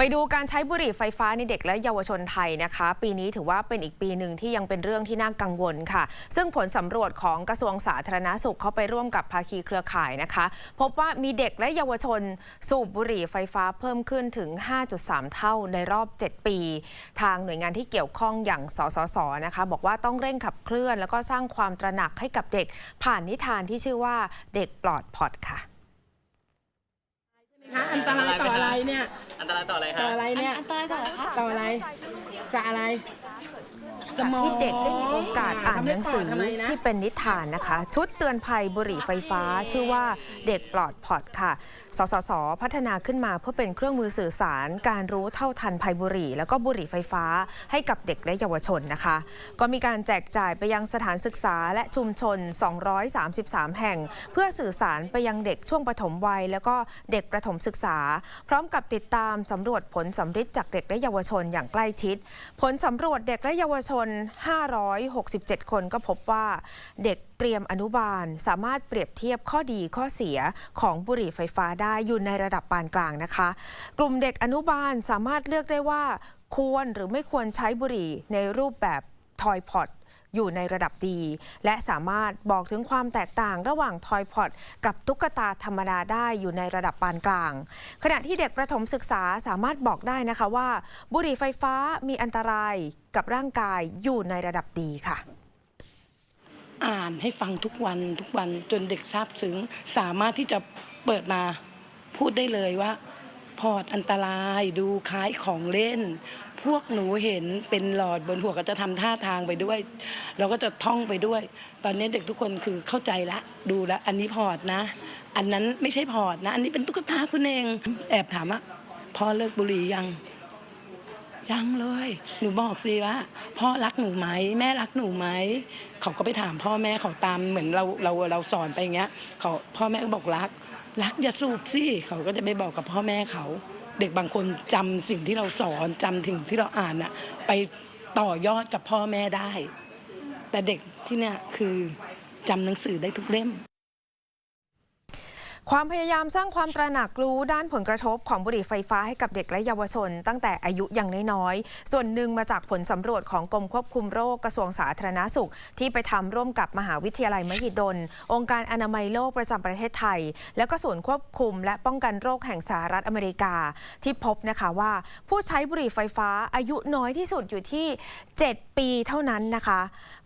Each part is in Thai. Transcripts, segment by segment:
ไปดูการใช้บุหรี่ไฟฟ้าในเด็กและเยาวชนไทยนะคะ ปีนี้ถือว่าเป็นอีกปีหนึ่งที่ยังเป็นเรื่องที่น่ากังวลค่ะ ซึ่งผลสำรวจของกระทรวงสาธารณาสุขเขาไปร่วมกับภาคีเครือข่ายนะคะ พบว่ามีเด็กและเยาวชนสูบบุหรี่ไฟฟ้าเพิ่มขึ้นถึง 5.3 เท่าในรอบ 7 ปี ทางหน่วยงานที่เกี่ยวข้องอย่างสสสนะคะ บอกว่าต้องเร่งขับเคลื่อน แล้วก็สร้างความตระหนักให้กับเด็ก ผ่านนิทานที่ชื่อว่าเด็กปลอดพอดค่ะ คะอันตรายต่ออะไรเนี่ย อันตรายต่ออะไรคต่รัอบอะไรเนี่ย อันตรายต่ออะไรคะต่ออะไรจะอะไรสมอง ที่เด็กได้มีโอกาสอ่านหนังสือทำไมนะที่เป็นนิทานนะคะ ชุดเตือนภัยบุหรี่ไฟฟ้า ชื่อว่าเด็กปลอดพอดค่ะ สสส พัฒนาขึ้นมาเพื่อเป็นเครื่องมือสื่อสาร การรู้เท่าทันภัยบุหรี่ แล้วก็บุหรี่ไฟฟ้าให้กับเด็กและเยาวชนนะคะ ก็มีการแจกจ่ายไปยังสถานศึกษาและชุมชน 233 แห่ง เพื่อสื่อสารไปยังเด็กช่วงปฐมวัย แล้วก็เด็กประถมศึกษา พร้อมกับติดตามสำรวจผลสำฤทธิ์จากเด็กและเยาวชนอย่างใกล้ชิด ผลสำรวจเด็กและเยาวชชน 567 คนก็พบว่าเด็กเตรียมอนุบาลสามารถเปรียบเทียบข้อดีข้อเสียของบุหรี่ไฟฟ้าได้อยู่ในระดับปานกลางนะคะ กลุ่มเด็กอนุบาลสามารถเลือกได้ว่า ควรหรือไม่ควรใช้บุหรี่ในรูปแบบทอยพอต อยู่ในระดับดี และสามารถบอกถึงความแตกต่างระหว่างทอยพอตกับตุ๊กตาธรรมดาได้อยู่ในระดับปานกลาง ขณะที่เด็กประถมศึกษาสามารถบอกได้นะคะว่า บุหรี่ไฟฟ้ามีอันตรายกับร่างกายอยู่ในระดับดีค่ะอ่านให้ฟังทุกวันทุกวันจนเด็กซาบซึ้งสามารถที่จะเปิดมาพูดได้เลยว่า พอร์ตอันตรายดูคล้ายของเล่น พวกหนูเห็นเป็นหลอดบนหัวก็จะทำท่าทางไปด้วย เราก็จะท่องไปด้วย ตอนนี้เด็กทุกคนคือเข้าใจละ ดูแลวอันนี้พอร์ตนะ อันนั้นไม่ใช่พอร์ตนะ อันนี้เป็นตุ๊กตาคุณเอง แอบถามว่าพ่อเลิกบุหรี่ยังยังเลย หนูบอกสิว่าพ่อรักหนูไหม แม่รักหนูไหม เขาก็ไปถามพ่อแม่เขาตามเหมือนเราเราเราสอนไปอย่างเงี้ยเขาพ่อแม่ก็บอกรัก รักอย่าสูบสิเขาก็จะไปบอกกับพ่อแม่เขา เด็กบางคนจำสิ่งที่เราสอนจำสิ่งที่เราอ่านอะไปต่อยอดกับพ่อแม่ได้ แต่เด็กที่เนี่ยคือจำหนังสือได้ทุกเล่ม ความพยายามสร้างความตระหนักรู้ด้านผลกระทบของบุหรี่ไฟฟ้าให้กับเด็กและเยาวชน ตั้งแต่อายุยังน้อยๆ ส่วนหนึ่งมาจากผลสำรวจของกรมควบคุมโรคกระทรวงสาธารณาสุข ที่ไปทำร่วมกับมหาวิทยาลัยมหิดล องค์การอนามัยโลกประจำประเทศไทย แล้วก็ศูนควบคุมและป้องกันโรคแห่งสหรัฐอเมริกา ที่พบนะคะว่า ผู้ใช้บุหรี่ไฟฟ้าอายุน้อยที่สุดอยู่ที่ 7 ปีเท่านั้นนะคะ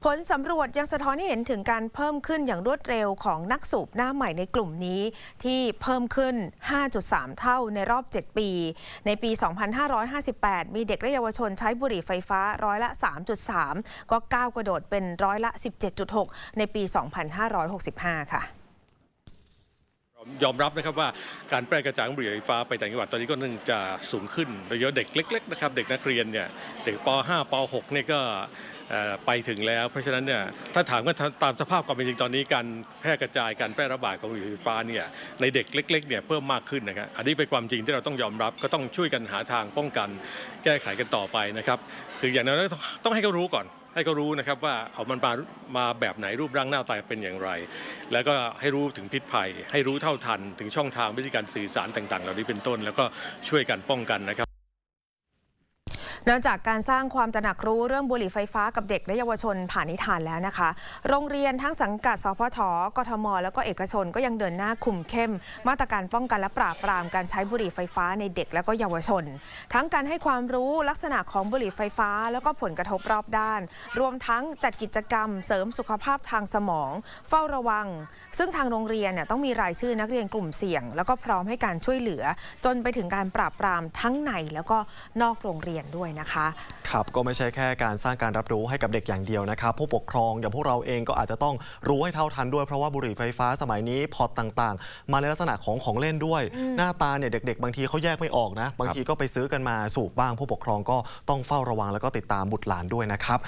ผลสำรวจยังสะท้อนให้เห็นถึงการเพิ่มขึ้นอย่างรวดเร็วของนักสูบหน้าใหม่ในกลุ่มนี้ที่เพิ่มขึ้น 5.3 เท่าในรอบ 7 ปี ในปี 2558 มีเด็กและเยาวชนใช้บุหรี่ไฟฟ้าร้อยละ 3.3 ก็ก้าวกระโดดเป็นร้อยละ 17.6 ในปี 2565 ค่ะยอมรับนะครับว่าการแพร่กระจายของบุหรี่ไฟฟ้าไปต่างจังหวัดตอนนี้ก็นื่งจะสูงขึ้นโดยเฉพาะเด็กเล็กๆนะครับเด็กนักเรียนเนี่ยเด็กป .5 ป .6 เนี่ยก็ ไปถึงแล้ว เพราะฉะนั้นเนี่ยถ้าถามว่าตามสภาพความเป็นจริงตอนนี้การแพร่กระจายการแพร่ระบาดของวีไฟฟ้าเนี่ยในเด็กเล็กๆเนี่ยเพิ่มมากขึ้นนะครับอันนี้เป็นความจริงที่เราต้องยอมรับก็ต้องช่วยกันหาทางป้องกันแก้ไขกันต่อไปนะครับคืออย่างน้อยต้องต้องให้เขารู้ก่อนให้เขารู้นะครับว่าเอามันมามาแบบไหนรูปร่างหน้าตาเป็นอย่างไร แล้วก็ให้รู้ถึงพิษภัย ให้รู้เท่าทัน ถึงช่องทางวิธีการสื่อสารต่างๆ เหล่านี้เป็นต้น แล้วก็ช่วยกันป้องกันนะครับ นอกจากการสร้างความตระหนักรู้เรื่องบุหรี่ไฟฟ้ากับเด็กและเยาวชนผ่านนิทานแล้วนะคะ โรงเรียนทั้งสังกัดสพทกทม แล้วก็เอกชนก็ยังเดินหน้าคุมเข้ม มาตรการป้องกันและปราบปรามการใช้บุหรี่ไฟฟ้าในเด็กและก็เยาวชน ทั้งการให้ความรู้ลักษณะของบุหรี่ไฟฟ้า แล้วก็ผลกระทบรอบด้าน รวมทั้งจัดกิจกรรม เสริมสุขภาพทางสมอง เฝ้าระวัง ซึ่งทางโรงเรียนเนี่ยต้องมีรายชื่อนักเรียนกลุ่มเสี่ยง แล้วก็พร้อมให้การช่วยเหลือ จนไปถึงการปราบปรามทั้งในแล้วก็นอกโรงเรียนด้วยนะคะ ครับก็ไม่ใช่แค่การสร้างการรับรู้ให้กับเด็กอย่างเดียวนะครับผู้ปกครองอย่างพวกเราเองก็อาจจะต้องรู้ให้เท่าทันด้วยเพราะว่าบุหรี่ไฟฟ้าสมัยนี้พอร์ตต่างๆ มาในลักษณะของของเล่นด้วย หน้าตาเนี่ยเด็ก ๆ บางทีเขาแยกไม่ออกนะ บางทีก็ไปซื้อกันมาสูบบ้าง ผู้ปกครองก็ต้องเฝ้าระวังแล้วก็ติดตามบุตรหลานด้วยนะครับ